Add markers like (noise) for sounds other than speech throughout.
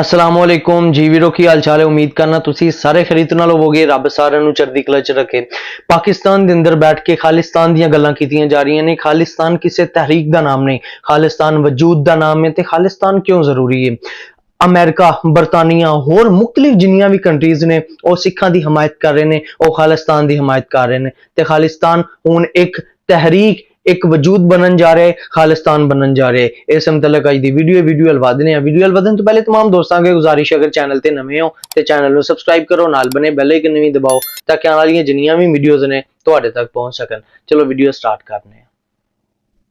ਅਸਲਾਮੁਅਲੈਕੁਮ ਜੀ ਵੀਰੋ ਕੀ ਹਾਲ ਚਾਲ ਹੈ? ਉਮੀਦ ਕਰਨਾ ਤੁਸੀਂ ਸਾਰੇ ਖਰੀਦ ਨਾਲ ਹੋਵੋਗੇ, ਰੱਬ ਸਾਰਿਆਂ ਨੂੰ ਚੜ੍ਹਦੀ ਕਲਾ ਚ ਰੱਖੇ। ਪਾਕਿਸਤਾਨ ਦੇ ਅੰਦਰ ਬੈਠ ਕੇ ਖਾਲਿਸਤਾਨ ਦੀਆਂ ਗੱਲਾਂ ਕੀਤੀਆਂ ਜਾ ਰਹੀਆਂ ਨੇ। ਖਾਲਿਸਤਾਨ ਕਿਸੇ ਤਹਿਰੀਕ ਦਾ ਨਾਮ ਨਹੀਂ, ਖਾਲਿਸਤਾਨ ਵਜੂਦ ਦਾ ਨਾਮ ਹੈ ਤੇ ਖਾਲਿਸਤਾਨ ਕਿਉਂ ਜ਼ਰੂਰੀ ਹੈ? ਅਮਰੀਕਾ, ਬਰਤਾਨੀਆ, ਹੋਰ ਮੁxtਲਿਫ ਜਿੰਨੀਆਂ ਵੀ ਕੰਟਰੀਜ਼ ਨੇ, ਉਹ ਸਿੱਖਾਂ ਦੀ ਹਮਾਇਤ ਕਰ ਰਹੇ ਨੇ, ਉਹ ਖਾਲਿਸਤਾਨ ਦੀ ਹਮਾਇਤ ਕਰ ਰਹੇ ਨੇ। ਤੇ ਖਾਲਿਸਤਾਨ ਹੁਣ ਇੱਕ ਤਹਿਰੀਕ ਇੱਕ ਵਜੂਦ ਬਣਨ ਜਾ ਰਿਹਾ ਹੈ ਖਾਲਿਸਤਾਨ ਬਣਨ ਜਾ ਰਿਹਾ ਹੈ ਇਸ ਮੁਤਲਕ ਅੱਜ ਦੀ ਵੀਡੀਓ ਵੀਡੀਓ ਹਲਵਾ ਦਿੰਦੇ ਆ ਵੀਡੀਓ ਹਲਵਾ ਦੇਣ ਤੋਂ ਪਹਿਲੇ तमाम ਦੋਸਤਾਂ ਅੱਗੇ ਗੁਜ਼ਾਰਿਸ਼ ਹੈ ਅਗਰ ਚੈਨਲ ਤੇ ਨਵੇਂ ਹੋ ਤੇ ਚੈਨਲ ਨੂੰ ਸਬਸਕ੍ਰਾਈਬ ਕਰੋ ਨਾਲ ਬਨੇ ਬੈਲ ਆਈਕਨ ਵੀ ਦਬਾਓ ਤਾਂ ਕਿ ਆਉਣ ਵਾਲੀਆਂ ਜਿੰਨੀਆਂ ਵੀ ਵੀਡੀਓਜ਼ ਨੇ ਤੁਹਾਡੇ ਤੱਕ ਪਹੁੰਚ ਸਕਣ ਚਲੋ ਵੀਡੀਓ ਸਟਾਰਟ ਕਰਨੇ ਆ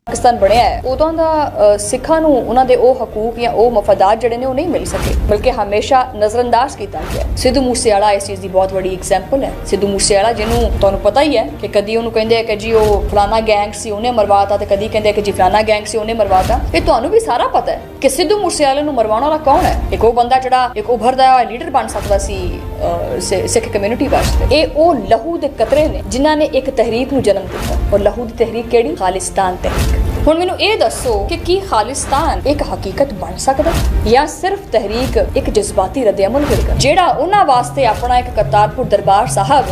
ਪਾਕਿਸਤਾਨ ਬਣਿਆ ਹੈ ਉਦੋਂ ਦਾ ਸਿੱਖਾਂ ਨੂੰ ਉਹਨਾਂ ਦੇ ਉਹ ਹਕੂਕ ਜਾਂ ਉਹ ਮਫਾਦਾਤ ਜਿਹੜੇ ਨੇ ਉਹ ਨਹੀਂ ਮਿਲ ਸਕੇ ਬਲਕਿ ਹਮੇਸ਼ਾ ਨਜ਼ਰਅੰਦਾਜ਼ ਕੀਤਾ ਗਿਆ। ਸਿੱਧੂ ਮੂਸੇਵਾਲਾ ਇਸ ਚੀਜ਼ ਦੀ ਬਹੁਤ ਵੱਡੀ ਐਗਜ਼ਾਮਪਲ ਹੈ। ਸਿੱਧੂ ਮੂਸੇਵਾਲਾ ਜਿਹਨੂੰ ਤੁਹਾਨੂੰ ਪਤਾ ਹੀ ਹੈ ਕਿ ਕਦੀ ਉਹਨੂੰ ਕਹਿੰਦੇ ਆ ਕਿ ਜੀ ਉਹ ਫਲਾਣਾ ਗੈਂਗ ਸੀ ਉਹਨੇ ਮਰਵਾਤਾ ਤੇ ਕਦੀ ਕਹਿੰਦੇ ਆ ਕਿ ਜੀ ਫਲਾਣਾ ਗੈਂਗ ਸੀ ਉਹਨੇ ਮਰਵਾਤਾ। ਇਹ ਤੁਹਾਨੂੰ ਵੀ ਸਾਰਾ ਪਤਾ ਹੈ ਕਿ ਸਿੱਧੂ ਮੂਸੇਵਾਲੇ ਨੂੰ ਮਰਵਾਉਣ ਵਾਲਾ ਕੌਣ ਹੈ? ਇੱਕ ਉਹ ਬੰਦਾ ਜਿਹੜਾ ਇੱਕ ਉਭਰਦਾ ਹੋਇਆ ਲੀਡਰ ਬਣ ਸਕਦਾ ਸੀ ਅ, ਸਿੱਖ ਕਮਿਊਨਿਟੀ ਵਾਸਤੇ। ਇਹ ਉਹ ਲਹੂ ਦੇ ਕਤਰੇ ਨੇ ਜਿਨ੍ਹਾਂ ਨੇ ਇੱਕ ਤਹਿਰੀਕ ਨੂੰ ਜਨਮ ਦਿੱਤਾ। ਔਰ ਲਹੂ ਦੀ ਤਹਿਰੀਕ ਕਿਹੜੀ? ਖਾਲਿਸਤਾਨ ਤਹਿਰੀਕ। ਹੁਣ ਮੈਨੂੰ ਇਹ ਦੱਸੋ ਕਿ ਕੀ ਖਾਲਿਸਤਾਨ ਇੱਕ ਹਕੀਕਤ ਬਣ ਸਕਦਾ ਜਾਂ ਸਿਰਫ ਤਹਿਰੀਕ ਇੱਕ ਜਜ਼ਬਾਤੀ ਰੱਦਅਮਲ ਹੋਵੇਗਾ ਜਿਹੜਾ ਉਹਨਾਂ ਵਾਸਤੇ ਆਪਣਾ ਇੱਕ ਕਰਤਾਰਪੁਰ ਦਰਬਾਰ ਸਾਹਿਬ,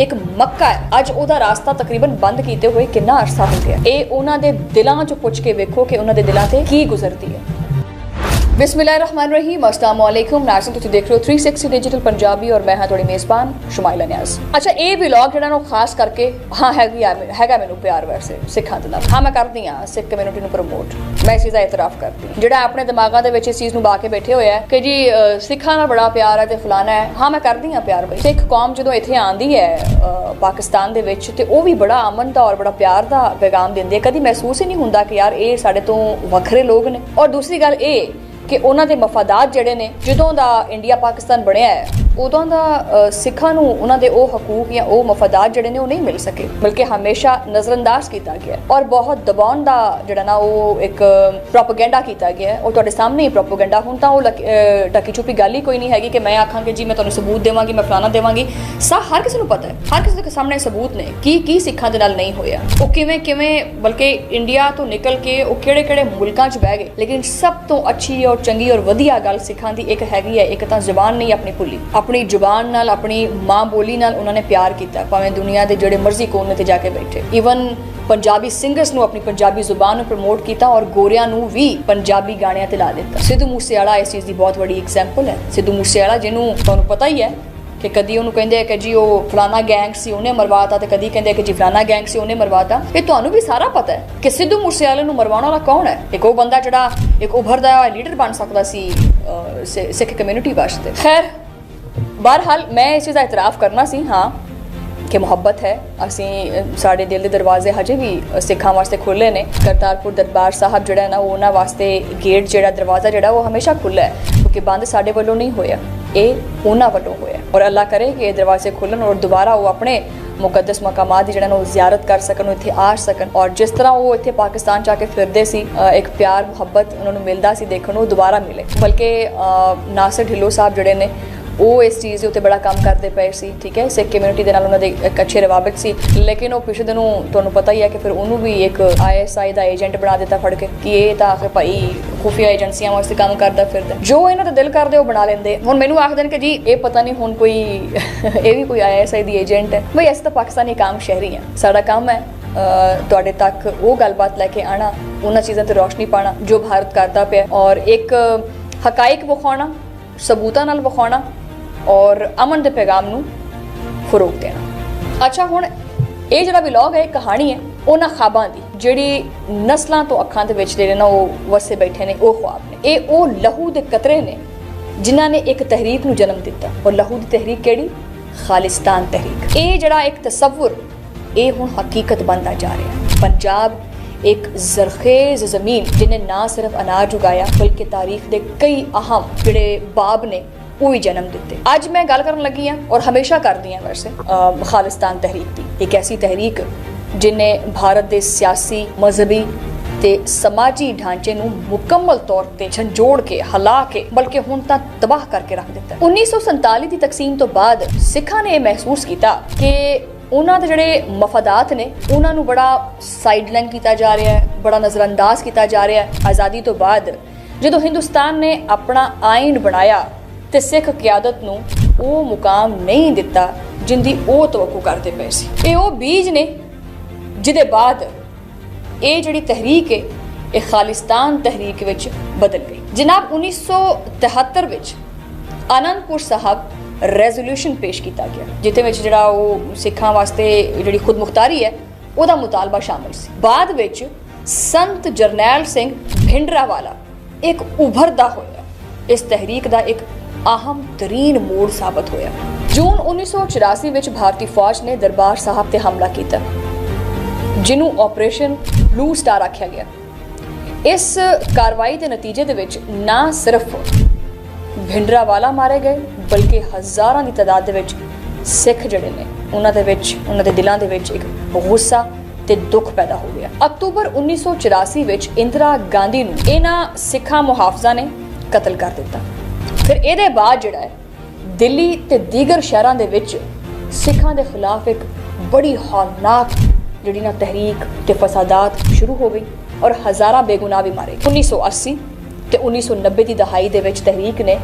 ਇੱਕ ਮੱਕਾ ਹੈ, ਅੱਜ ਉਹਦਾ ਰਾਸਤਾ ਤਕਰੀਬਨ ਬੰਦ ਕੀਤੇ ਹੋਏ ਕਿੰਨਾ ਅਰਸਾ ਹੋ ਗਿਆ? ਇਹ ਉਹਨਾਂ ਦੇ ਦਿਲਾਂ 'ਚ ਪੁੱਛ ਕੇ ਵੇਖੋ ਕਿ ਉਹਨਾਂ ਦੇ ਦਿਲਾਂ ਤੇ ਕੀ ਗੁਜ਼ਰਦੀ ਹੈ। ਬਿਸਮਿਲ੍ਲਾਹਿਰਰਹਿਮਾਨਿਰਰਹੀਮ ਅਸਲਾਮ ਵਾਲੇਕੁਮ ਨਾਜ਼ਰੀਨ ਤੁਸੀਂ ਦੇਖ ਰਹੇ ਹੋ 360 ਡਿਜੀਟਲ ਪੰਜਾਬੀ ਔਰ ਮੈਂ ਹਾਂ ਤੁਹਾਡੀ ਮੇਜ਼ਬਾਨ ਸ਼ਮਾਇਲਾ ਨਿਆਜ਼ ਅੱਛਾ ਇਹ ਵਲੌਗ ਜਿਹੜਾ ਨਾ ਉਹ ਖਾਸ ਕਰਕੇ, ਹਾਂ, ਹੈਗੀ ਆ, ਹੈਗਾ ਮੈਨੂੰ ਪਿਆਰ ਵੈਸੇ, ਸਿੱਖਾਂ ਦੇ ਨਾਲ। ਹਾਂ, ਮੈਂ ਕਰਦੀ ਹਾਂ, ਸਿੱਖ ਕਮਿਊਨਿਟੀ ਨੂੰ ਪ੍ਰਮੋਟ ਮੈਂ ਇਸ ਚੀਜ਼ ਦਾ ਇਤਰਾਫ ਕਰਦੀ ਹਾਂ। ਜਿਹੜਾ ਆਪਣੇ ਦਿਮਾਗਾਂ ਦੇ ਵਿੱਚ ਇਸ ਚੀਜ਼ ਨੂੰ ਬਾ ਕੇ ਬੈਠੇ ਹੋਇਆ ਹੈ ਕਿ ਜੀ ਸਿੱਖਾਂ ਨਾਲ ਬੜਾ ਪਿਆਰ ਹੈ ਤੇ ਫਲਾਣਾ ਹੈ। ਹਾਂ, ਮੈਂ ਕਰਦੀ ਹਾਂ ਪਿਆਰ ਬਈ। ਸਿੱਖ ਕੌਮ ਜਦੋਂ ਇੱਥੇ ਆਂਦੀ ਹੈ ਪਾਕਿਸਤਾਨ ਦੇ ਵਿੱਚ, ਤੇ ਉਹ ਵੀ ਬੜਾ ਅਮਨ ਦਾ ਔਰ ਬੜਾ ਪਿਆਰ ਦਾ ਪੈਗਾਮ ਦਿੰਦੇ ਆ ਕਦੀ ਮਹਿਸੂਸ ਹੀ ਨਹੀਂ ਹੁੰਦਾ ਕਿ ਯਾਰ, ਇਹ ਸਾਡੇ ਤੋਂ ਵੱਖਰੇ ਲੋਕ ਨੇ। ਔਰ ਦੂਸਰੀ ਗੱਲ ਇਹ ਕਿ ਉਹਨਾਂ ਦੇ ਮਫਾਦਾਤ ਜਿਹੜੇ ਨੇ ਜਦੋਂ ਦਾ ਇੰਡੀਆ ਪਾਕਿਸਤਾਨ ਬਣਿਆ ਹੈ ਉਦੋਂ ਦਾ ਸਿੱਖਾਂ ਨੂੰ ਉਹਨਾਂ ਦੇ ਉਹ ਹਕੂਕ ਜਾਂ ਉਹ ਮਫਾਦਾਤ ਜਿਹੜੇ ਨੇ ਉਹ ਨਹੀਂ ਮਿਲ ਸਕੇ ਬਲਕਿ ਹਮੇਸ਼ਾ ਨਜ਼ਰਅੰਦਾਜ਼ ਕੀਤਾ ਗਿਆ ਔਰ ਬਹੁਤ ਦਬਾਉਣ ਦਾ ਜਿਹੜਾ ਨਾ ਉਹ ਇੱਕ ਪ੍ਰੋਪਗੈਂਡਾ ਕੀਤਾ ਗਿਆ ਉਹ ਤੁਹਾਡੇ ਸਾਹਮਣੇ ਹੀ ਪ੍ਰੋਪਗੈਂਡਾ। ਹੁਣ ਤਾਂ ਉਹ ਲਕ- ਅ, ਟਕੀ ਗੱਲ ਹੀ ਕੋਈ ਨਹੀਂ ਹੈਗੀ ਕਿ ਮੈਂ ਆਖਾਂ ਕਿ ਜੀ ਮੈਂ ਤੁਹਾਨੂੰ ਸਬੂਤ ਦੇਵਾਂਗੀ ਮੈਂ ਫਲਾਣਾ ਦੇਵਾਂਗੀ। ਸਾ ਹਰ ਕਿਸੇ ਨੂੰ ਪਤਾ ਹੈ। ਹਰ ਕਿਸੇ ਦੇ ਸਾਹਮਣੇ ਸਬੂਤ ਨੇ ਕੀ ਕੀ ਸਿੱਖਾਂ ਦੇ ਨਾਲ ਨਹੀਂ ਹੋਇਆ। ਉਹ ਕਿਵੇਂ ਕਿਵੇਂ ਬਲਕਿ ਇੰਡੀਆ ਤੋਂ ਨਿਕਲ ਕੇ ਉਹ ਕਿਹੜੇ ਕਿਹੜੇ ਮੁਲਕਾਂ 'ਚ ਬਹਿ ਗਏ। ਲੇਕਿਨ ਸਭ ਤੋਂ ਅੱਛੀ ਔਰ ਚੰਗੀ ਔਰ ਵਧੀਆ ਗੱਲ ਸਿੱਖਾਂ ਦੀ ਇੱਕ ਹੈਗੀ ਹੈ ਇੱਕ ਤਾਂ ਜ਼ੁਬਾਨ ਨਹੀਂ ਆਪਣੀ ਭੁੱਲੀ। ਆਪਣੀ ਜ਼ੁਬਾਨ ਨਾਲ, ਆਪਣੀ ਮਾਂ ਬੋਲੀ ਨਾਲ ਉਹਨਾਂ ਨੇ ਪਿਆਰ ਕੀਤਾ, ਭਾਵੇਂ ਦੁਨੀਆ ਦੇ ਜਿਹੜੇ ਮਰਜ਼ੀ ਕੋਨੇ ਤੇ ਜਾ ਕੇ ਬੈਠੇ। ਇਵਨ ਪੰਜਾਬੀ ਸਿੰਗਰਸ ਨੂੰ ਆਪਣੀ ਪੰਜਾਬੀ ਜ਼ੁਬਾਨ ਨੂੰ ਪ੍ਰਮੋਟ ਕੀਤਾ ਔਰ ਗੋਰਿਆਂ ਨੂੰ ਵੀ ਪੰਜਾਬੀ ਗਾਣਿਆਂ ਤੇ ਲਾ ਦਿੱਤਾ। ਸਿੱਧੂ ਮੂਸੇਵਾਲਾ ਇਸ ਚੀਜ਼ ਦੀ ਬਹੁਤ ਵੱਡੀ ਐਗਜ਼ਾਮਪਲ ਹੈ। ਸਿੱਧੂ ਮੂਸੇਵਾਲਾ ਜਿਹਨੂੰ ਤੁਹਾਨੂੰ ਪਤਾ ਹੀ ਹੈ ਕਿ ਕਦੀ ਉਹਨੂੰ ਕਹਿੰਦੇ ਕਿ ਜੀ ਉਹ ਫਲਾਣਾ ਗੈਂਗ ਸੀ, ਉਹਨੇ ਮਰਵਾਤਾ ਤੇ ਕਦੀ ਕਹਿੰਦੇ ਕਿ ਜੀ ਫਲਾਣਾ ਗੈਂਗ ਸੀ, ਉਹਨੇ ਮਰਵਾਤਾ। ਇਹ ਤੁਹਾਨੂੰ ਵੀ ਸਾਰਾ ਪਤਾ ਹੈ ਕਿ ਸਿੱਧੂ ਮੂਸੇਵਾਲੇ ਨੂੰ ਮਰਵਾਉਣ ਵਾਲਾ ਕੌਣ ਹੈ? ਇੱਕ ਉਹ ਬੰਦਾ ਜਿਹੜਾ ਇੱਕ ਉਭਰਦਾ ਹੋਇਆ ਲੀਡਰ ਬਣ ਸਕਦਾ ਸੀ ਸਿੱਖ ਕਮਿਊਨਿਟੀ ਵਾਸਤੇ। ਖੈਰ ਬਹਰਹਾਲ ਮੈਂ ਇਸ ਚੀਜ਼ ਦਾ ਇਤਰਾਫ ਕਰਨਾ ਸੀ ਹਾਂ ਕਿ ਮੁਹੱਬਤ ਹੈ ਅਸੀਂ ਸਾਡੇ ਦਿਲ ਦੇ ਦਰਵਾਜ਼ੇ ਹਜੇ ਵੀ ਸਿੱਖਾਂ ਵਾਸਤੇ ਖੁੱਲੇ ਨੇ ਕਰਤਾਰਪੁਰ ਦਰਬਾਰ ਸਾਹਿਬ ਜਿਹੜਾ ਹੈ ਨਾ ਉਹ ਉਹਨਾਂ ਵਾਸਤੇ ਗੇਟ ਜਿਹੜਾ ਦਰਵਾਜ਼ਾ ਜਿਹੜਾ ਉਹ ਹਮੇਸ਼ਾ ਖੁੱਲਾ ਹੈ ਕਿਉਂਕਿ ਬੰਦ ਸਾਡੇ ਵੱਲੋਂ ਨਹੀਂ ਹੋਇਆ ਇਹ ਉਹਨਾਂ ਵੱਲੋਂ ਹੋਇਆ ਔਰ ਅੱਲਾ ਕਰੇ ਕਿ ਇਹ ਦਰਵਾਜ਼ੇ ਖੁੱਲਣ ਔਰ ਦੁਬਾਰਾ ਉਹ ਆਪਣੇ ਮੁਕੱਦਸ ਮਕਾਮਾਂ ਦੀ ਜਿਹੜਾ ਨਾ ਉਹ ਜ਼ਿਆਰਤ ਕਰ ਸਕਣ ਇੱਥੇ ਆ ਸਕਣ ਔਰ ਜਿਸ ਤਰ੍ਹਾਂ ਉਹ ਇੱਥੇ ਪਾਕਿਸਤਾਨ ਚ ਆ ਕੇ ਫਿਰਦੇ ਸੀ ਇੱਕ ਪਿਆਰ ਮੁਹੱਬਤ ਉਹਨਾਂ ਨੂੰ ਮਿਲਦਾ ਸੀ ਦੇਖਣ ਨੂੰ ਦੁਬਾਰਾ ਮਿਲੇ ਬਲਕਿ ਨਾਸਰ ਨਾਸਿਰ ਢਿੱਲੋਂ ਸਾਹਿਬ ਜਿਹੜੇ ਨੇ ਉਹ ਇਸ ਚੀਜ਼ ਦੇ ਉੱਤੇ ਬੜਾ ਕੰਮ ਕਰਦੇ ਪਏ ਸੀ, ਠੀਕ ਹੈ? ਸਿੱਖ ਕਮਿਊਨਿਟੀ ਦੇ ਨਾਲ ਉਹਨਾਂ ਦੇ ਇੱਕ ਅੱਛੇ ਰਵਾਬਤ ਸੀ। ਲੇਕਿਨ ਉਹ ਪਿਛਲੇ ਦਿਨੋਂ ਤੁਹਾਨੂੰ ਪਤਾ ਹੀ ਹੈ ਕਿ ਫਿਰ ਉਹਨੂੰ ਵੀ ਇੱਕ ਆਈਐਸਆਈ ਦਾ ਏਜੰਟ ਬਣਾ ਦਿੱਤਾ ਫੜ ਕੇ, ਕਿ ਇਹ ਤਾਂ ਆਖਰ ਭਾਈ ਖੁਫੀਆ ਏਜੰਸੀਆਂ ਵਾਸਤੇ ਕੰਮ ਕਰਦਾ ਫਿਰਦਾ। ਜੋ ਇਹਨਾਂ ਦਾ ਦਿਲ ਕਰਦੇ ਉਹ ਬਣਾ ਲੈਂਦੇ। ਹੁਣ ਮੈਨੂੰ ਆਖਦੇ ਨੇ ਕਿ ਜੀ, ਇਹ ਪਤਾ ਨਹੀਂ ਹੁਣ ਕੋਈ (laughs) ਇਹ ਵੀ ਕੋਈ ਆਈਐਸਆਈ ਦੀ ਏਜੰਟ ਹੈ। ਬਈ ਅਸੀਂ ਤਾਂ ਪਾਕਿਸਤਾਨੀ ਕਾਮ ਸ਼ਹਿਰੀ ਹਾਂ। ਸਾਡਾ ਕੰਮ ਹੈ ਤੁਹਾਡੇ ਤੱਕ ਉਹ ਗੱਲਬਾਤ ਲੈ ਕੇ ਆਣਾ, ਉਹਨਾਂ ਚੀਜ਼ਾਂ ਤੇ ਰੋਸ਼ਨੀ ਪਾਣਾ ਜੋ ਭਾਰਤ ਕਰਦਾ ਪਿਆ। ਔਰ ਇੱਕ ਹਕਾਇਕ ਵਿਖਾਉਣਾ, ਸਬੂਤਾਂ ਨਾਲ ਵਿਖਾਉਣਾ ਔਰ ਅਮਨ ਦੇ ਪੈਗਾਮ ਨੂੰ ਫਰੋਗ ਦੇਣਾ। ਅੱਛਾ, ਹੁਣ ਇਹ ਜਿਹੜਾ ਵਲੌਗ ਹੈ, ਇਹ ਕਹਾਣੀ ਹੈ, ਉਹਨਾਂ ਖਾਬਾਂ ਦੀ। ਜਿਹੜੀ ਨਸਲਾਂ ਤੋਂ ਅੱਖਾਂ ਦੇ ਵਿੱਚ ਜਿਹੜੇ ਨਾ ਉਹ ਵਸੇ ਬੈਠੇ ਨੇ, ਉਹ ਖੁਆਬ ਨੇ। ਇਹ ਉਹ ਲਹੂ ਦੇ ਕਤਰੇ ਨੇ, ਜਿਨ੍ਹਾਂ ਨੇ ਇੱਕ ਤਹਿਰੀਕ ਨੂੰ ਜਨਮ ਦਿੱਤਾ। ਔਰ ਲਹੂ ਦੀ ਤਹਿਰੀਕ ਕਿਹੜੀ? ਖਾਲਿਸਤਾਨ ਤਹਿਰੀਕ। ਇਹ ਜਿਹੜਾ ਇੱਕ ਤਸਵਰ, ਇਹ ਹੁਣ ਹਕੀਕਤ ਬਣਦਾ ਜਾ ਰਿਹਾ। ਪੰਜਾਬ ਇੱਕ ਜ਼ਰਖੇਜ਼ ਜ਼ਮੀਨ, ਜਿਹਨੇ ਨਾ ਸਿਰਫ ਅਨਾਜ ਉਗਾਇਆ, ਬਲਕਿ ਤਾਰੀਖ ਦੇ ਕਈ ਅਹਿਮ ਜਿਹੜੇ ਬਾਬ ਨੇ ਉਹ ਵੀ ਜਨਮ ਦਿੱਤੇ। ਅੱਜ ਮੈਂ ਗੱਲ ਕਰਨ ਲੱਗੀ ਹਾਂ ਔਰ ਹਮੇਸ਼ਾ ਕਰਦੀ ਹਾਂ ਵੈਸੇ ਖਾਲਿਸਤਾਨ ਤਹਿਰੀਕ ਦੀ। ਇੱਕ ਐਸੀ ਤਹਿਰੀਕ ਜਿਨੇ ਭਾਰਤ ਦੇ ਸਿਆਸੀ, ਮਜ਼ਹਬੀ ਤੇ ਸਮਾਜੀ ਢਾਂਚੇ ਨੂੰ ਮੁਕੰਮਲ ਤੌਰ ਤੇ ਝੰਜੋੜ ਕੇ, ਹਿਲਾ ਕੇ, ਬਲਕਿ ਹੁਣ ਤਾਂ ਤਬਾਹ ਕਰਕੇ ਰੱਖ ਦਿੱਤਾ। 1947 ਦੀ ਤਕਸੀਮ ਤੋਂ ਬਾਅਦ ਸਿੱਖਾਂ ਨੇ ਇਹ ਮਹਿਸੂਸ ਕੀਤਾ ਕਿ ਉਹਨਾਂ ਦੇ ਜਿਹੜੇ ਮਫਾਦਾਤ ਨੇ, ਉਹਨਾਂ ਨੂੰ ਬੜਾ ਸਾਈਡਲਾਈਨ ਕੀਤਾ ਜਾ ਰਿਹਾ ਹੈ, ਬੜਾ ਨਜ਼ਰਅੰਦਾਜ਼ ਕੀਤਾ ਜਾ ਰਿਹਾ ਹੈ। ਆਜ਼ਾਦੀ ਤੋਂ ਬਾਅਦ ਜਦੋਂ ਹਿੰਦੁਸਤਾਨ ਨੇ ਆਪਣਾ ਆਇਨ ਬਣਾਇਆ ਤੇ ਸਿੱਖ ਕਿਆਦਤ ਨੂੰ ਉਹ ਮੁਕਾਮ ਨਹੀਂ ਦਿੱਤਾ ਜਿੰਦੀ ਉਹ ਤਵੱਕੂ ਕਰਦੇ ਪਏ ਸੀ। ਇਹ ਉਹ ਬੀਜ ਨੇ ਜਿਹਦੇ ਬਾਅਦ ਇਹ ਜਿਹੜੀ ਤਹਿਰੀਕ ਹੈ ਇਹ ਖਾਲਿਸਤਾਨ ਤਹਿਰੀਕ ਵਿੱਚ ਬਦਲ ਗਈ। ਜਨਾਬ 1973 ਵਿੱਚ ਆਨੰਦਪੁਰ ਸਾਹਿਬ ਰੈਜ਼ੋਲੂਸ਼ਨ ਪੇਸ਼ ਕੀਤਾ ਗਿਆ, ਜਿੱਥੇ ਵਿੱਚ ਜਿਹੜਾ ਉਹ ਸਿੱਖਾਂ ਵਾਸਤੇ ਜਿਹੜੀ ਖੁਦਮੁਖਤਾਰੀ ਹੈ, ਉਹਦਾ ਮੁਤਾਲਬਾ ਸ਼ਾਮਲ ਸੀ। ਬਾਅਦ ਵਿੱਚ ਸੰਤ ਜਰਨੈਲ ਸਿੰਘ ਭਿੰਡਰਾਵਾਲਾ ਇੱਕ ਉਭਰਦਾ ਹੋਇਆ। ਇਸ ਤਹਿਰੀਕ ਦਾ ਇੱਕ ਅਹਮ ਤਰੀਨ ਮੋੜ ਸਾਬਤ ਹੋਇਆ। ਜੂਨ 1984 ਵਿੱਚ ਭਾਰਤੀ ਫੌਜ ਨੇ ਦਰਬਾਰ ਸਾਹਿਬ ਤੇ ਹਮਲਾ ਕੀਤਾ ਜਿਹਨੂੰ ਆਪਰੇਸ਼ਨ ਬਲੂ ਸਟਾਰ ਆਖਿਆ ਗਿਆ। ਇਸ ਕਾਰਵਾਈ ਦੇ ਨਤੀਜੇ ਦੇ ਵਿੱਚ ਨਾ ਸਿਰਫ ਭਿੰਡਰਾਵਾਲਾ ਮਾਰੇ ਗਏ, ਬਲਕਿ ਹਜ਼ਾਰਾਂ ਦੀ ਤਾਦਾਦ ਦੇ ਵਿੱਚ ਸਿੱਖ ਜਿਹੜੇ ਨੇ, ਉਹਨਾਂ ਦੇ ਵਿੱਚ, ਉਹਨਾਂ ਦੇ ਦਿਲਾਂ ਦੇ ਵਿੱਚ ਇੱਕ ਗੁੱਸਾ ਤੇ ਦੁੱਖ ਪੈਦਾ ਹੋ ਗਿਆ। ਅਕਤੂਬਰ 1984 ਵਿੱਚ ਇੰਦਰਾ ਗਾਂਧੀ ਨੂੰ ਇਹਨਾਂ ਸਿੱਖਾਂ ਮੁਹਾਫਜ਼ਾਂ ਨੇ ਕਤਲ ਕਰ ਦਿੱਤਾ। ਫਿਰ ਇਹਦੇ ਬਾਅਦ ਜਿਹੜਾ ਹੈ, ਦਿੱਲੀ ਤੇ ਦੀਗਰ ਸ਼ਹਿਰਾਂ ਦੇ ਵਿੱਚ ਸਿੱਖਾਂ ਦੇ ਖਿਲਾਫ ਇੱਕ ਬੜੀ ਹੌਲਨਾਕ ਜਿਹੜੀ ਨਾ ਤਹਿਰੀਕ ਤੇ ਫਸਾਦਾਤ ਸ਼ੁਰੂ ਹੋ ਗਈ ਔਰ ਹਜ਼ਾਰਾਂ ਬੇਗੁਨਾਹ ਵੀ ਮਾਰੇ 1980 ਤੇ 1990 ਦੀ ਦਹਾਈ ਦੇ ਵਿੱਚ ਤਹਿਰੀਕ ਨੇ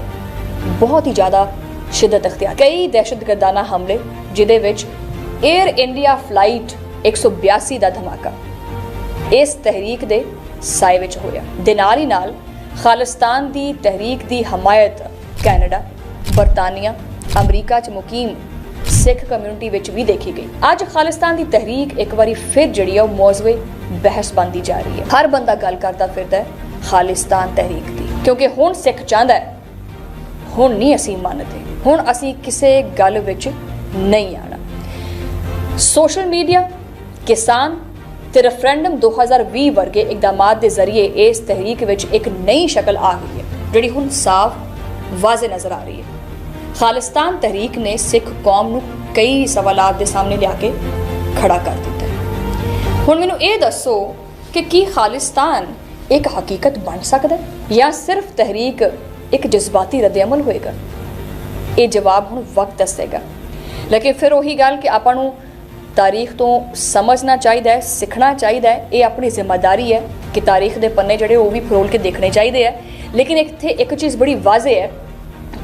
ਬਹੁਤ ਹੀ ਜ਼ਿਆਦਾ ਸ਼ਿੱਦਤ ਅਖਤਿਆਰ ਕਈ ਦਹਿਸ਼ਤਗਰਦਾਨਾ ਹਮਲੇ ਜਿਦੇ ਵਿੱਚ 에ਅਰ ਇੰਡੀਆ ਫਲਾਈਟ 182 ਦਾ ਧਮਾਕਾ ਇਸ ਤਹਿਰੀਕ ਦੇ ਸਾਏ ਵਿੱਚ ਹੋਇਆ। ਦੇ ਨਾਲ ਹੀ ਨਾਲ ਖਾਲਿਸਤਾਨ ਦੀ ਤਹਿਰੀਕ ਦੀ ਹਮਾਇਤ ਕੈਨੇਡਾ, ਬਰਤਾਨੀਆ, ਅਮਰੀਕਾ ਚ ਮੁਕੀਮ ਸਿੱਖ ਕਮਿਊਨਿਟੀ ਵਿੱਚ ਵੀ ਦੇਖੀ ਗਈ। ਅੱਜ ਖਾਲਿਸਤਾਨ ਦੀ ਤਹਿਰੀਕ ਇੱਕ ਵਾਰੀ ਫਿਰ ਜਿਹੜੀ ਆ, ਉਹ ਮੌਜ਼ਵੇ ਬਹਿਸ ਬੰਦੀ ਜਾ ਰਹੀ ਹੈ। ਹਰ ਬੰਦਾ ਗੱਲ ਕਰਦਾ ਫਿਰਦਾ ਹੈ ਖਾਲਿਸਤਾਨ ਤਹਿਰੀਕ ਦੀ। ਕਿਉਂਕਿ ਹੁਣ ਸਿੱਖ ਚਾਹੁੰਦਾ ਹੈ, ਹੁਣ ਨਹੀਂ ਅਸੀਂ ਮੰਨਦੇ, ਹੁਣ ਅਸੀਂ ਕਿਸੇ ਗੱਲ ਵਿੱਚ ਨਹੀਂ ਆਣਾ ਸੋਸ਼ਲ ਮੀਡੀਆ ਕਿਸਾਨ ਤੇ ਰੈਫਰੈਂਡਮ 2020 ਵਰਗੇ ਇਕਦਾਮਾਤ ਦੇ ਜ਼ਰੀਏ ਇਸ ਤਹਿਰੀਕ ਵਿੱਚ ਇੱਕ ਨਈ ਸ਼ਕਲ ਆ ਗਈ ਹੈ, ਜਿਹੜੀ ਹੁਣ ਸਾਫ਼ ਵਾਜ਼ੇ ਨਜ਼ਰ ਆ ਰਹੀ ਹੈ। ਖਾਲਿਸਤਾਨ ਤਹਿਰੀਕ ਨੇ ਸਿੱਖ ਕੌਮ ਨੂੰ ਕਈ ਸਵਾਲਾਤ ਦੇ ਸਾਹਮਣੇ ਲਿਆ ਕੇ ਖੜਾ ਕਰ ਦਿੱਤਾ ਹੈ। ਹੁਣ ਮੈਨੂੰ ਇਹ ਦੱਸੋ ਕਿ ਕੀ ਖਾਲਿਸਤਾਨ ਇੱਕ ਹਕੀਕਤ ਬਣ ਸਕਦਾ ਹੈ ਜਾਂ ਸਿਰਫ ਤਹਿਰੀਕ ਇੱਕ ਜਜ਼ਬਾਤੀ ਰੱਦਅਮਲ ਹੋਏਗਾ? ਇਹ ਜਵਾਬ ਹੁਣ ਵਕਤ ਦੱਸੇਗਾ। ਲੇਕਿਨ ਫਿਰ ਉਹੀ ਗੱਲ ਕਿ ਆਪਾਂ ਨੂੰ ਤਾਰੀਖ ਤੋਂ ਸਮਝਣਾ ਚਾਹੀਦਾ ਹੈ, ਸਿੱਖਣਾ ਚਾਹੀਦਾ ਹੈ। ਇਹ ਆਪਣੀ ਜ਼ਿੰਮੇਵਾਰੀ ਹੈ ਕਿ ਤਾਰੀਖ ਦੇ ਪੰਨੇ ਜਿਹੜੇ ਉਹ ਵੀ ਫਰੋਲ ਕੇ ਦੇਖਣੇ ਚਾਹੀਦੇ ਹੈ। ਲੇਕਿਨ ਇੱਥੇ ਇੱਕ ਚੀਜ਼ ਬੜੀ ਵਾਜ਼ੇ ਹੈ।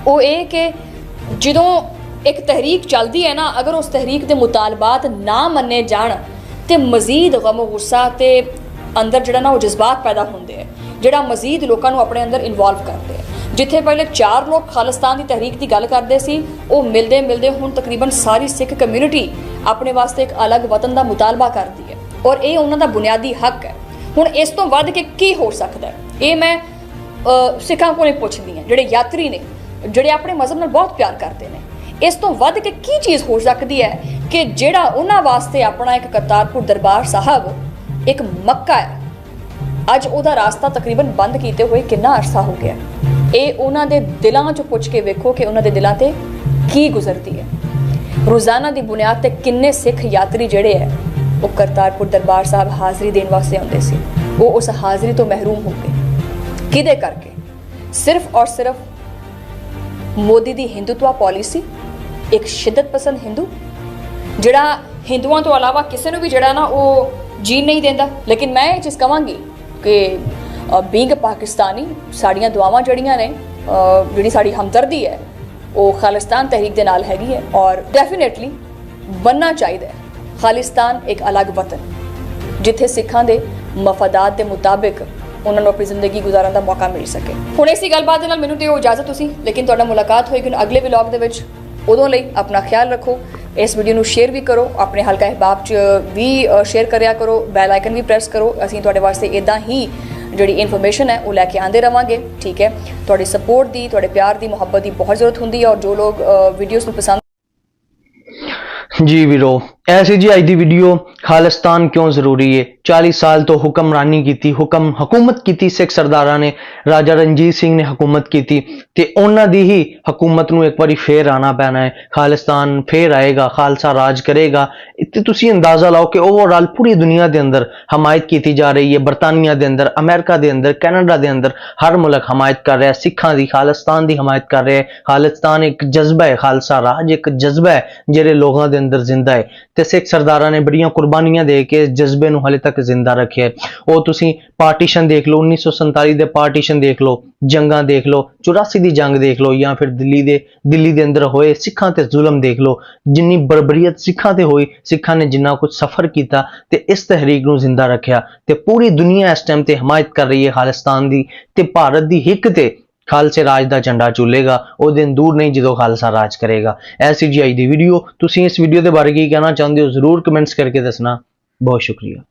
ਉਹ ਇਹ ਕਿ ਜਦੋਂ ਇੱਕ ਤਹਿਰੀਕ ਚੱਲਦੀ ਹੈ ਨਾ, ਅਗਰ ਉਸ ਤਹਿਰੀਕ ਦੇ ਮੁਤਾਲਬਾਤ ਨਾ ਮੰਨੇ ਜਾਣ, ਤੇ ਮਜ਼ੀਦ ਗਮ ਗੁੱਸਾ ਤੇ ਅੰਦਰ ਜਿਹੜਾ ਨਾ ਉਹ ਜਜ਼ਬਾਤ ਪੈਦਾ ਹੁੰਦੇ ਹੈ, ਜਿਹੜਾ ਮਜ਼ੀਦ ਲੋਕਾਂ ਨੂੰ ਆਪਣੇ ਅੰਦਰ ਇਨਵੋਲਵ ਕਰਦੇ ਜਿੱਥੇ ਪਹਿਲੇ ਚਾਰ ਲੋਕ ਖਾਲਿਸਤਾਨ ਦੀ ਤਹਿਰੀਕ ਦੀ ਗੱਲ ਕਰਦੇ ਸੀ, ਉਹ ਮਿਲਦੇ ਮਿਲਦੇ ਹੁਣ ਤਕਰੀਬਨ ਸਾਰੀ ਸਿੱਖ ਕਮਿਊਨਿਟੀ ਆਪਣੇ ਵਾਸਤੇ ਇੱਕ ਅਲੱਗ ਵਤਨ ਦਾ ਮੁਤਾਲਬਾ ਕਰਦੀ ਹੈ ਔਰ ਇਹ ਉਹਨਾਂ ਦਾ ਬੁਨਿਆਦੀ ਹੱਕ ਹੈ। ਹੁਣ ਇਸ ਤੋਂ ਵੱਧ ਕੇ ਕੀ ਹੋ ਸਕਦਾ ਹੈ? ਇਹ ਮੈਂ ਸਿੱਖਾਂ ਕੋਲੇ ਪੁੱਛਦੀ ਹਾਂ, ਜਿਹੜੇ ਯਾਤਰੀ ਨੇ, ਜਿਹੜੇ ਆਪਣੇ ਮਜ਼ਹਬ ਨਾਲ ਬਹੁਤ ਪਿਆਰ ਕਰਦੇ ਨੇ। ਇਸ ਤੋਂ ਵੱਧ ਕੇ ਕੀ ਚੀਜ਼ ਹੋ ਸਕਦੀ ਹੈ ਕਿ ਜਿਹੜਾ ਉਹਨਾਂ ਵਾਸਤੇ ਆਪਣਾ ਇੱਕ ਕਰਤਾਰਪੁਰ ਦਰਬਾਰ ਸਾਹਿਬ ਇੱਕ ਮੱਕਾ ਹੈ? ਅੱਜ ਉਹਦਾ ਰਾਸਤਾ ਤਕਰੀਬਨ ਬੰਦ ਕੀਤੇ ਹੋਏ ਕਿੰਨਾ ਅਰਸਾ ਹੋ ਗਿਆ ਇਹ ਉਹਨਾਂ ਦੇ ਦਿਲਾਂ 'ਚ ਪੁੱਛ ਕੇ ਵੇਖੋ ਕਿ ਉਹਨਾਂ ਦੇ ਦਿਲਾਂ ਤੇ ਕੀ ਗੁਜ਼ਰਦੀ ਹੈ। ਰੋਜ਼ਾਨਾ ਦੀ ਬੁਨਿਆਦ ਤੇ ਕਿੰਨੇ ਸਿੱਖ ਯਾਤਰੀ ਜਿਹੜੇ ਹੈ, ਉਹ ਕਰਤਾਰਪੁਰ ਦਰਬਾਰ ਸਾਹਿਬ ਹਾਜ਼ਰੀ ਦੇਣ ਵਾਸਤੇ ਆਉਂਦੇ ਸੀ। ਉਹ ਉਸ ਹਾਜ਼ਰੀ ਤੋਂ ਮਹਿਰੂਮ ਹੋ ਗਏ। ਕਿਹਦੇ ਕਰਕੇ? ਸਿਰਫ ਔਰ ਸਿਰਫ ਮੋਦੀ ਦੀ ਹਿੰਦੂਤਵਾ ਪਾਲਿਸੀ, ਇੱਕ ਸ਼ਿੱਦਤ ਪਸੰਦ ਹਿੰਦੂ, ਜਿਹੜਾ ਹਿੰਦੂਆਂ ਤੋਂ ਇਲਾਵਾ ਕਿਸੇ ਨੂੰ ਵੀ ਜਿਹੜਾ ਨਾ ਉਹ ਜੀਣ ਨਹੀਂ ਦਿੰਦਾ। ਲੇਕਿਨ ਮੈਂ ਇਹ ਚੀਜ਼ ਕਵਾਂਗੀ ਕਿ ਬੀਂਗ ਪਾਕਿਸਤਾਨੀ ਸਾਡੀਆਂ ਦੁਆਵਾਂ ਜਿਹੜੀਆਂ ਨੇ ਜਿਹੜੀ ਸਾਡੀ ਹਮਦਰਦੀ ਹੈ, ਉਹ ਖਾਲਿਸਤਾਨ ਤਹਿਰੀਕ ਦੇ ਨਾਲ ਹੈਗੀ ਹੈ ਔਰ ਡੈਫੀਨਿਟਲੀ ਬੰਨਣਾ ਚਾਹੀਦਾ ਹੈ। ਖਾਲਿਸਤਾਨ ਇੱਕ ਅਲੱਗ ਵਤਨ, ਜਿੱਥੇ ਸਿੱਖਾਂ ਦੇ ਮਫਾਦਾਤ ਦੇ ਮੁਤਾਬਿਕ ਉਹਨਾਂ ਨੂੰ ਆਪਣੀ ਜ਼ਿੰਦਗੀ ਗੁਜ਼ਾਰਨ ਦਾ ਮੌਕਾ ਮਿਲ ਸਕੇ। ਹੁਣ ਇਸੀ ਗੱਲਬਾਤ ਦੇ ਨਾਲ ਮੈਨੂੰ ਦਿਓ ਇਜਾਜ਼ਤ ਤੁਸੀਂ, ਲੇਕਿਨ ਤੁਹਾਡਾ ਮੁਲਾਕਾਤ ਹੋਏਗੀ ਹੁਣ ਅਗਲੇ ਵਲੌਗ ਦੇ ਵਿੱਚ ਉਦੋਂ ਲਈ ਆਪਣਾ ਖਿਆਲ ਰੱਖੋ। ਇਸ ਵੀਡੀਓ ਨੂੰ ਸ਼ੇਅਰ ਵੀ ਕਰੋ, ਆਪਣੇ ਹਲਕਾ ਅਹਿਬਾਬ 'ਚ ਵੀ ਸ਼ੇਅਰ ਕਰਿਆ ਕਰੋ ਬੈਲ ਆਈਕਨ ਵੀ ਪ੍ਰੈਸ ਕਰੋ। ਅਸੀਂ ਤੁਹਾਡੇ ਵਾਸਤੇ ਇਦਾਂ ਹੀ ਜਿਹੜੀ ਇਨਫੋਰਮੇਸ਼ਨ ਹੈ, ਉਹ ਲੈ ਕੇ ਆਂਦੇ ਰਵਾਂਗੇ, ਠੀਕ ਹੈ? ਤੁਹਾਡੀ ਸਪੋਰਟ ਦੀ, ਤੁਹਾਡੇ ਪਿਆਰ ਦੀ, ਮੁਹੱਬਤ ਦੀ ਬਹੁਤ ਜ਼ਰੂਰਤ ਹੁੰਦੀ ਹੈ ਔਰ ਜੋ ਲੋਕ ਵੀਡੀਓਜ਼ ਨੂੰ ਪਸੰਦ ਜੀ ਵੀਰੋ ਐਸੀ ਜੀ, ਅੱਜ ਦੀ ਵੀਡੀਓ ਖਾਲਿਸਤਾਨ ਕਿਉਂ ਜ਼ਰੂਰੀ ਹੈ 40 ਸਾਲ ਤੋਂ ਹੁਕਮਰਾਨੀ ਕੀਤੀ, ਹੁਕਮ ਹਕੂਮਤ ਕੀਤੀ ਸਿੱਖ ਸਰਦਾਰਾਂ ਨੇ, ਰਾਜਾ ਰਣਜੀਤ ਸਿੰਘ ਨੇ ਹਕੂਮਤ ਕੀਤੀ ਤੇ ਉਹਨਾਂ ਦੀ ਹੀ ਹਕੂਮਤ ਨੂੰ ਇੱਕ ਵਾਰੀ ਫੇਰ ਆਣਾ ਪੈਣਾ ਹੈ ਖਾਲਿਸਤਾਨ ਫੇਰ ਆਏਗਾ, ਖਾਲਸਾ ਰਾਜ ਕਰੇਗਾ। ਇੱਥੇ ਤੁਸੀਂ ਅੰਦਾਜ਼ਾ ਲਾਓ ਕਿ ਓਵਰਆਲ ਪੂਰੀ ਦੁਨੀਆ ਦੇ ਅੰਦਰ ਹਮਾਇਤ ਕੀਤੀ ਜਾ ਰਹੀ ਹੈ ਬਰਤਾਨੀਆ ਦੇ ਅੰਦਰ, ਅਮਰੀਕਾ ਦੇ ਅੰਦਰ, ਕੈਨੇਡਾ ਦੇ ਅੰਦਰ ਹਰ ਮੁਲਕ ਹਮਾਇਤ ਕਰ ਰਿਹਾ ਸਿੱਖਾਂ ਦੀ, ਖਾਲਿਸਤਾਨ ਦੀ ਹਮਾਇਤ ਕਰ ਰਿਹਾ ਹੈ ਖਾਲਿਸਤਾਨ ਇੱਕ ਜਜ਼ਬਾ ਹੈ ਖਾਲਸਾ ਰਾਜ ਇੱਕ ਜਜ਼ਬਾ ਹੈ ਜਿਹੜੇ ਲੋਕਾਂ ਦੇ ਅੰਦਰ ਜ਼ਿੰਦਾ ਹੈ ਤੇ ਸਿੱਖ ਸਰਦਾਰਾਂ ਨੇ ਬੜੀਆਂ ਕੁਰਬਾਨੀਆਂ ਦੇ ਕੇ ਜਜ਼ਬੇ ਨੂੰ ਹਲੇ ਤੱਕ ਜ਼ਿੰਦਾ ਰੱਖਿਆ ਉਹ ਤੁਸੀਂ ਪਾਰਟੀਸ਼ਨ ਦੇਖ ਲਓ 1947 ਦੇ ਪਾਰਟੀਸ਼ਨ ਦੇਖ ਲਓ, ਜੰਗਾਂ ਦੇਖ ਲਓ 84 ਦੀ ਜੰਗ ਦੇਖ ਲਓ ਜਾਂ ਫਿਰ ਦਿੱਲੀ ਦੇ ਦਿੱਲੀ ਦੇ ਅੰਦਰ ਹੋਏ ਸਿੱਖਾਂ ਤੇ ਜ਼ੁਲਮ ਦੇਖ ਲਓ, ਜਿੰਨੀ ਬਰਬਰੀਅਤ ਸਿੱਖਾਂ ਤੇ ਹੋਈ, ਸਿੱਖਾਂ ਨੇ ਜਿੰਨਾ ਕੁਝ ਸਫਰ ਕੀਤਾ ਤੇ ਇਸ ਤਹਿਰੀਕ ਨੂੰ ਜ਼ਿੰਦਾ ਰੱਖਿਆ ਤੇ ਪੂਰੀ ਦੁਨੀਆ ਇਸ ਟਾਈਮ ਤੇ ਹਮਾਇਤ ਕਰ ਰਹੀ ਹੈ ਖਾਲਿਸਤਾਨ ਦੀ ਤੇ ਭਾਰਤ ਦੀ ਹਿੱਕ ਤੇ ਖਾਲਸੇ ਰਾਜ ਦਾ ਝੰਡਾ ਚੁੱਲੇਗਾ ਉਹ ਦਿਨ ਦੂਰ ਨਹੀਂ ਜਦੋਂ ਖਾਲਸਾ ਰਾਜ ਕਰੇਗਾ। ਐਸੀ ਜੀ ਆਈ ਦੀ ਵੀਡੀਓ ਤੁਸੀਂ ਇਸ ਵੀਡੀਓ ਦੇ ਬਾਰੇ ਕੀ ਕਹਿਣਾ ਚਾਹੁੰਦੇ ਹੋ? ਜ਼ਰੂਰ ਕਮੈਂਟਸ ਕਰਕੇ ਦੱਸਣਾ। ਬਹੁਤ ਸ਼ੁਕਰੀਆ।